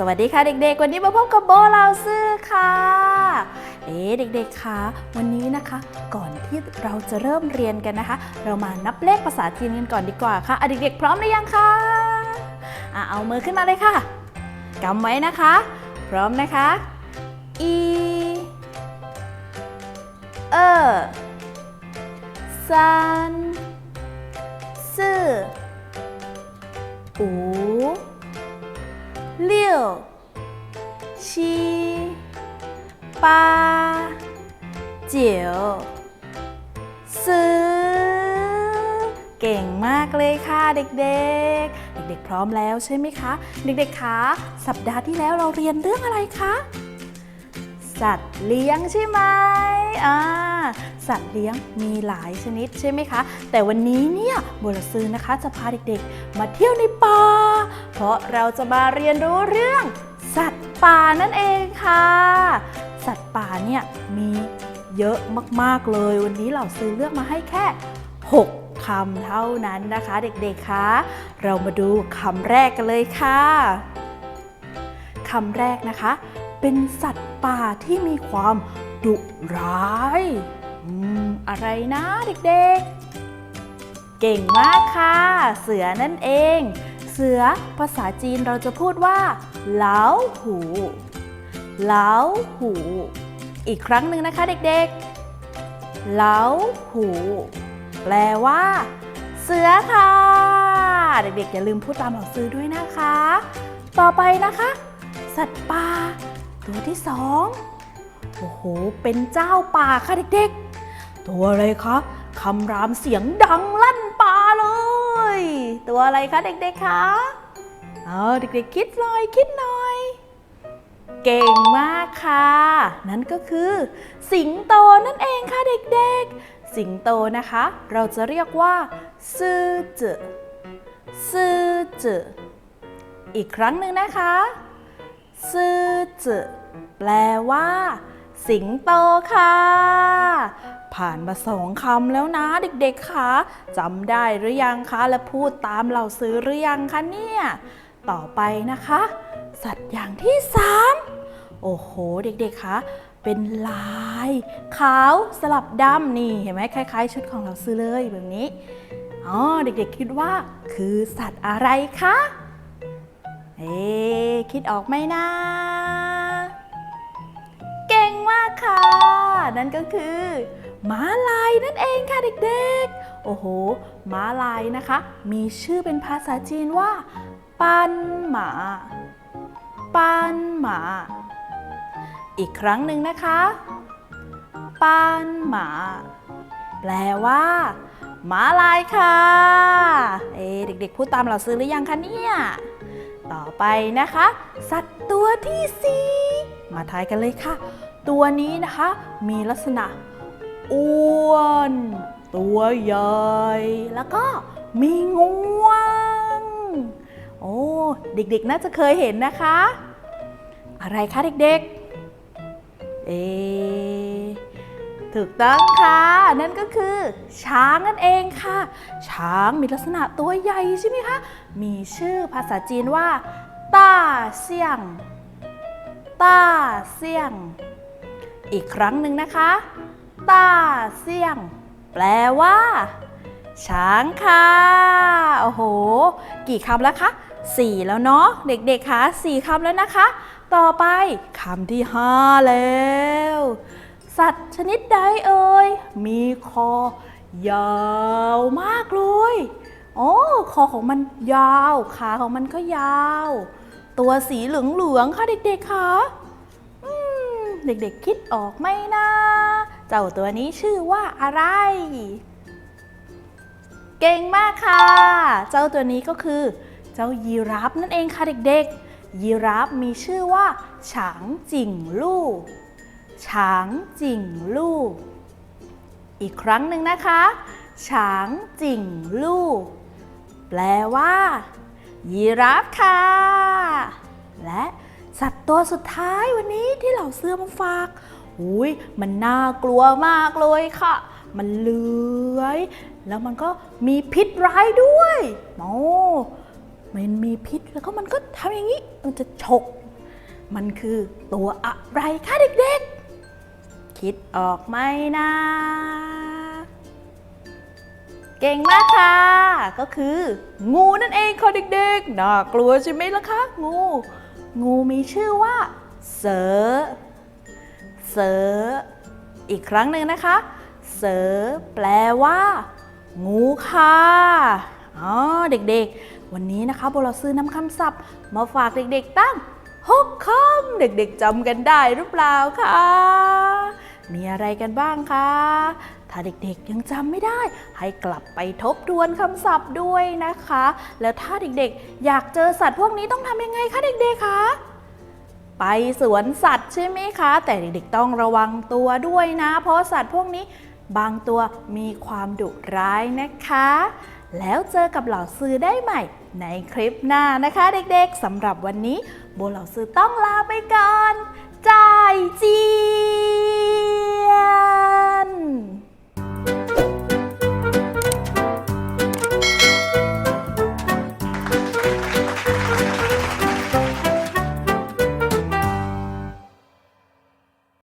สวัสดีค่ะเด็กๆ วันนี้มาพบกับโบลาซื่อค่ะ เอ๊เด็กๆคะวันนี้นะคะ ก่อนที่เราจะเริ่มเรียนกันนะคะ เรามานับเลขภาษาจีนกันก่อนดีกว่าค่ะอะเด็กๆพร้อมหรือยังคะอะเอามือขึ้นมาเลยค่ะกำไว้นะคะ พร้อมนะคะอีเออ三八九ซื้อเก่งมากเลยค่ะเด็กๆ เด็กๆ พร้อมแล้วใช่ไหมคะ เด็กๆ คะ สัปดาห์ที่แล้วเราเรียนเรื่องอะไรคะ สัตว์เลี้ยงใช่ไหมอ่า สัตว์เลี้ยงมีหลายชนิดใช่ไหมคะ แต่วันนี้เนี่ยโบลซือนะคะจะพาเด็กๆ มาเที่ยวในป่า เพราะเราจะมาเรียนรู้เรื่องสัตว์ป่านั่นเองค่ะ สัตว์ป่าเนี่ยมีเยอะมากๆเลย วันนี้เราซื้อเลือกมาให้แค่ 6คำเท่านั้นนะคะ เด็กๆคะเรามาดูคำแรกกันเลยค่ะคำแรกนะคะ เป็นสัตว์ป่าที่มีความดุร้ายอืมอะไรนะเด็กๆ เก่งมากค่ะ เสือนั่นเอง เสือภาษาจีนเราจะพูดว่าเหลาหู เหลาหู อีกครั้งหนึ่งนะคะเด็กๆเหลาหู แปลว่า เสือค่ะ เด็กๆ อย่าลืมพูดตามหลังซื้อด้วยนะคะ ต่อไปนะคะ สัตว์ป่าตัวที่สองโอ้โห เป็นเจ้าป่าค่ะเด็กๆ ตัวอะไรคะคำรามเสียงดังลั่นป่าเลย ตัวอะไรคะเด็กๆคะ เอาเด็กๆ คิดหน่อยคิดหน่อย เก่งมากค่ะ นั่นก็คือ สิงโตนั่นเองค่ะเด็กๆ สิงโตนะคะ เราจะเรียกว่าซื่อจือซื่อจืออีกครั้งหนึ่งนะคะซื่อจือแปลว่า สิงโตค่ะ ผ่านมาสองคำแล้วนะเด็กๆคะจำได้หรือยังคะ และพูดตามเราซื้อหรือยังคะเนี่ย ต่อไปนะคะ สัตว์อย่างที่สามโอ้โห เด็กๆ คะ เป็นลาย ขาวสลับดำนี่เห็นไหมคล้าย ๆ ชุดของเราซื้อเลยแบบนี้ อ๋อ เด็กๆ คิดว่าคือสัตว์อะไรคะ เอ๊คิดออกไหมนะ เก่งมากค่ะ นั่นก็คือม้าลายนั่นเองค่ะเด็กๆ โอ้โห ม้าลายนะคะ มีชื่อเป็นภาษาจีนว่า ปันหมา ปันหมา อีกครั้งหนึ่งนะคะปันหมา แปลว่าหมาลายค่ะ เอ๊เด็กๆ พูดตามเราซื้อหรือยังคะเนี่ย ต่อไปนะคะ สัตว์ตัวที่สี่มาทายกันเลยค่ะ ตัวนี้นะคะ มีลักษณะอ้วน ตัวใหญ่ แล้วก็มีงวง เด็กๆ น่าจะเคยเห็นนะคะ อะไรคะเด็กๆ เอ ถูกต้องค่ะ นั่นก็คือ ช้างนั่นเองค่ะ ช้างมีลักษณะตัวใหญ่ใช่ไหมคะ มีชื่อภาษาจีนว่าต้าเสี่ยงต้าเสี่ยง อีกครั้งหนึ่งนะคะต้าเสี่ยง แปลว่า ช้างค่ะ โอ้โห กี่คำแล้วคะ สี่แล้วเนาะเด็กๆคะสี่คำแล้วนะคะ ต่อไปคำที่ห้าแล้ว สัตว์ชนิดใดเอ่ย มีคอยาวมากเลยโอ้คอของมันยาว ขาของมันก็ยาว ตัวสีเหลืองๆค่ะเด็กๆคะเด็กๆคิดออกไหมนะ เจ้าตัวนี้ชื่อว่าอะไร เก่งมากค่ะ เจ้าตัวนี้ก็คือ เจ้ายีราฟนั่นเองค่ะเด็กๆ ยีราฟมีชื่อว่าฉางจิ่งลู่ฉางจิ่งลู่อีกครั้งหนึ่งนะคะฉางจิ่งลู่แปลว่า ยีราฟค่ะ และสัตว์ตัวสุดท้ายวันนี้ที่เหล่าเสื้อมาฝากอุ้ยมันน่ากลัวมากเลยค่ะ มันเลื้อย แล้วมันก็มีพิษร้ายด้วยโอ้ มันมีพิษแล้วก็มันก็ทำอย่างนี้มันจะฉก มันคือตัวอะไรคะเด็กๆ คิดออกไหมนะ เก่งมากค่ะ ก็คือ งูนั่นเองค่ะเด็กๆ น่ากลัวใช่ไหมล่ะคะ งู งูมีชื่อว่า เสือ เสือ อีกครั้งหนึ่งนะคะ เสือแปลว่า งูค่ะ อ๋อ เด็กๆ วันนี้นะคะโบเราซื้อนำคำศัพท์ มาฝากเด็กๆตั้งหกคำเด็กๆจำกันได้หรือเปล่าคะมีอะไรกันบ้างคะ ถ้าเด็กๆยังจำไม่ได้ ให้กลับไปทบทวนคำศัพท์ด้วยนะคะ แล้วถ้าเด็กๆ อยากเจอสัตว์พวกนี้ต้องทำยังไงคะเด็กๆคะไปสวนสัตว์ใช่ไหมคะ แต่เด็กๆต้องระวังตัวด้วยนะ เพราะสัตว์พวกนี้บางตัวมีความดุร้ายนะคะ แล้วเจอกับเหล่าซื้อได้ใหม่ในคลิปหน้านะคะเด็กๆสำหรับวันนี้โบเหล่าซื้อต้องลาไปก่อนจ่ายจีย